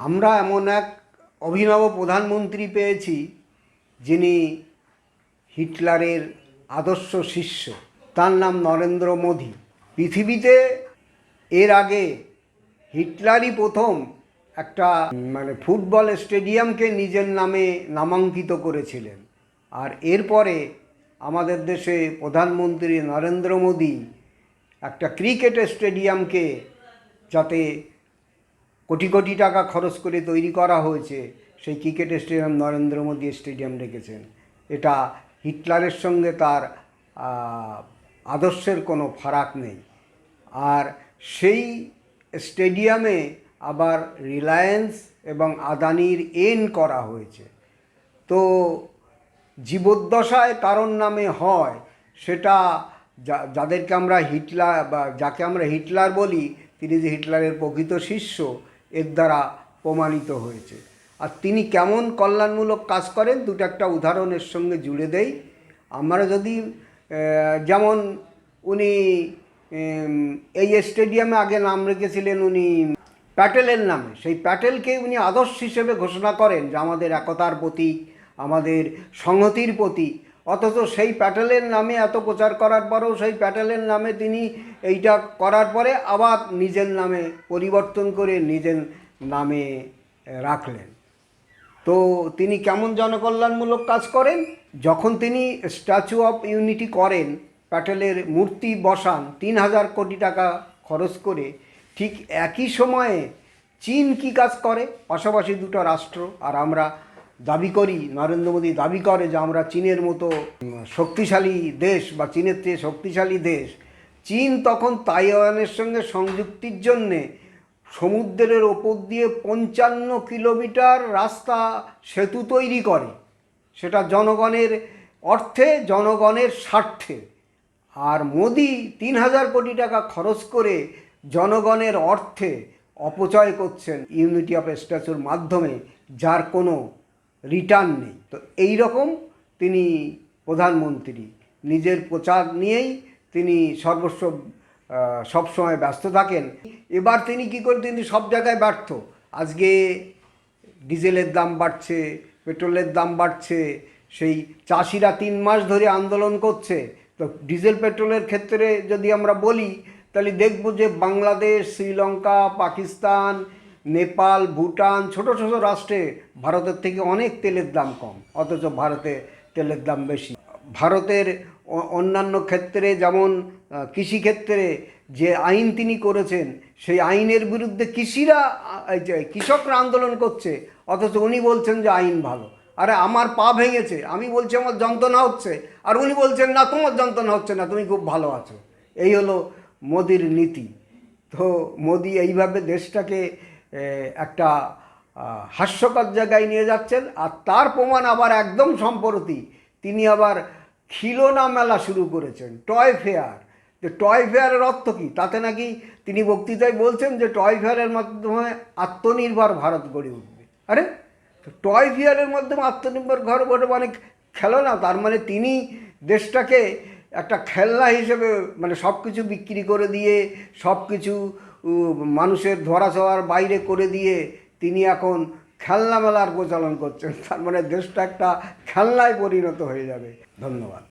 আমরা এমন এক অভিনব প্রধানমন্ত্রী পেয়েছি যিনি হিটলারের আদর্শ শিষ্য। তার নাম নরেন্দ্র মোদী। পৃথিবীতে এর আগে হিটলারই প্রথম একটা মানে ফুটবল স্টেডিয়ামকে নিজের নামে নামাঙ্কিত করেছিলেন। আর এরপরে আমাদের দেশে প্রধানমন্ত্রী নরেন্দ্র মোদী একটা ক্রিকেট স্টেডিয়ামকে যাতে কোটি কোটি টাকা খরচ করে তৈরি করা হয়েছে, সেই cricket stadium Narendra Modi stadium রেখেছেন। এটা হিটলারের সঙ্গে তার আদর্শের কোনো ফারাক নেই। আর সেই স্টেডিয়ামে আবার রিলায়েন্স এবং আদানির এন করা হয়েছে। তো জীবদ্দশায় কারণ নামে হয়, সেটা যাদেরকে আমরা হিটলার বা যাকে আমরা হিটলার বলি, তিনি যে হিটলারের প্রকৃত শিষ্য এর দ্বারা প্রমাণিত হয়েছে। আর তিনি কেমন কল্যাণমূলক কাজ করেন, দুটো একটা উদাহরণের সঙ্গে জুড়ে দেই। আমরা যদি যেমন উনি এই স্টেডিয়ামে আগে নাম রেখেছিলেন উনি প্যাটেলের নামে। সেই প্যাটেলকে উনি আদর্শ হিসেবে ঘোষণা করেন যে আমাদের একতার প্রতীক, আমাদের সংহতির প্রতীক অথচ সেই প্যাটেলের নামে এত প্রচার করার পরেও সেই প্যাটেলের নামে তিনি এইটা করার পরে আবার নিজের নামে পরিবর্তন করে নিজের নামে রাখলেন। তো তিনি কেমন জনকল্যাণমূলক কাজ করেন? যখন তিনি স্ট্যাচু অফ ইউনিটি করেন, প্যাটেলের মূর্তি বসান, তিন হাজার কোটি টাকা খরচ করে, ঠিক একই সময়ে চীন কি কাজ করে? পাশাপাশি দুটো রাষ্ট্র, আর আমরা দাবি করি, নরেন্দ্র মোদী দাবি করে যে আমরা চীনের মতো শক্তিশালী দেশ বা চীনের চেয়ে শক্তিশালী দেশ। চীন তখন তাইওয়ানের সঙ্গে সংযুক্তির জন্যে সমুদ্রের ওপর দিয়ে পঞ্চান্ন কিলোমিটার রাস্তা সেতু তৈরি করে। সেটা জনগণের অর্থে, জনগণের স্বার্থে। আর মোদি তিন হাজার কোটি টাকা খরচ করে জনগণের অর্থে অপচয় করছেন ইউনিটি অফ স্ট্যাচুর মাধ্যমে, যার কোনো রিটার্ন নেই। তো এই রকম তিনি প্রধানমন্ত্রী। নিজের প্রচার নিয়েই তিনি সর্বস্ব সবসময় ব্যস্ত থাকেন। এবার তিনি কী করে, তিনি সব জায়গায় ব্যর্থ। আজকে ডিজেলের দাম বাড়ছে, পেট্রোলের দাম বাড়ছে, সেই চাষিরা তিন মাস ধরে আন্দোলন করছে। তো ডিজেল, পেট্রোলের ক্ষেত্রে যদি আমরা বলি, তাহলে দেখব যে বাংলাদেশ, শ্রীলঙ্কা, পাকিস্তান নেপাল, ভুটান, ছোট ছোট রাষ্ট্রে ভারতের থেকে অনেক তেলের দাম কম, অথচ ভারতে তেলের দাম বেশি। ভারতের অন্যান্য ক্ষেত্রে যেমন কৃষিক্ষেত্রে যে আইন তিনি করেছেন, সেই আইনের বিরুদ্ধে কৃষিরা কৃষকরা আন্দোলন করছে, অথচ উনি বলছেন যে আইন ভালো। আরে আমার পা ভেঙেছে, আমি বলছি আমার যন্ত্রণা হচ্ছে, আর উনি বলছেন, না, তোমার যন্ত্রণা হচ্ছে না, তুমি খুব ভালো আছো। এই হলো মোদির নীতি। তো মোদি এইভাবে দেশটাকে একটা হাস্যকর জায়গায় নিয়ে যাচ্ছেন। আর তার প্রমাণ আবার একদম সম্প্রতি তিনি আবার খিলোনা মেলা শুরু করেছেন, টয় ফেয়ার। যে টয় ফেয়ারের অর্থ কী? তাতে নাকি তিনি বক্তৃতায় বলছেন যে টয় ফেয়ারের মাধ্যমে আত্মনির্ভর ভারত গড়ে উঠবে। আরে টয় ফেয়ারের মাধ্যমে আত্মনির্ভর ঘর গড়ে মানে খেলনা, তার মানে তিনি দেশটাকে একটা খেলনা হিসেবে মানে সব কিছু বিক্রি করে দিয়ে সব কিছু মানুষের ধরা ছোঁয়ার বাইরে করে দিয়ে তিনি এখন খেলনা মেলার প্রচলন করছেন। তার মানে দেশটা একটা খেলনায় পরিণত হয়ে যাবে। ধন্যবাদ।